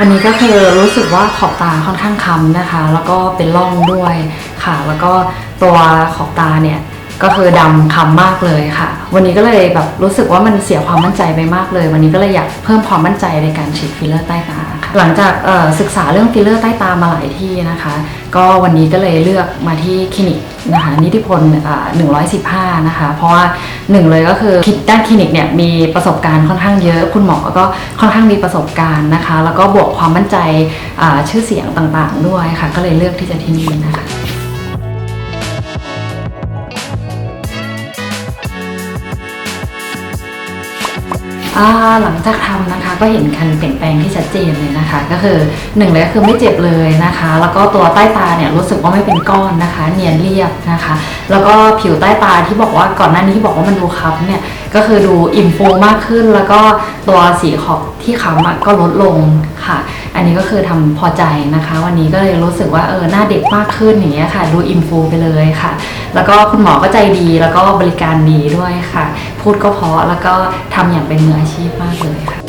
วันนี้ก็คือรู้สึกว่าขอบตาค่อนข้างค้ำนะคะ แล้วก็เป็นร่องด้วยค่ะ แล้วก็ตัวขอบตาเนี่ย ก็คือดำค้ำมากเลยค่ะ วันนี้ก็เลยแบบรู้สึกว่ามันเสียความมั่นใจไปมากเลย วันนี้ก็เลยอยากเพิ่มความมั่นใจในการฉีดฟิลเลอร์ใต้ตาค่ะหลังจากศึกษาเรื่องฟิลเลอร์ใต้ตามาหลายที่นะคะ ก็วันนี้ก็เลยเลือกมาที่คลินิกนะคะนิติพล115 นะคะ เพราะว่าหนึ่งเลยก็คือด้านคลินิกเนี่ยมีประสบการณ์ค่อนข้างเยอะ คุณหมอก็ค่อนข้างมีประสบการณ์นะคะ แล้วก็บวกความมั่นใจชื่อเสียงต่างๆ ด้วยค่ะ ก็เลยเลือกที่จะที่นี่นะคะ หลังจากทำนะคะก็เห็นการเปลี่ยนแปลงที่ชัดเจนเลยนะคะ ก็คือหนึ่งเลยก็คือไม่เจ็บเลยนะคะ แล้วก็ตัวใต้ตาเนี่ยรู้สึกว่าไม่เป็นก้อนนะคะ เนียนเรียบนะคะ แล้วก็ผิวใต้ตาที่บอกว่าก่อนหน้านี้ที่บอกว่ามันดูค้ำเนี่ยก็คือดูอิ่มฟูมากขึ้น แล้วก็ตัวสีขอบที่ค้ำก็ลดลงค่ะ อันนี้ก็คือทำพอใจนะคะ วันนี้ก็เลยรู้สึกว่าเออหน้าเด็กมากขึ้นอย่างเงี้ยค่ะ ดูอิ่มฟูไปเลยค่ะ แล้วก็คุณหมอก็ใจดีแล้วก็บริการดีด้วยค่ะ พูดก็เพราะแล้วก็ทำอย่างเป็นมืออาชีพมากเลยค่ะ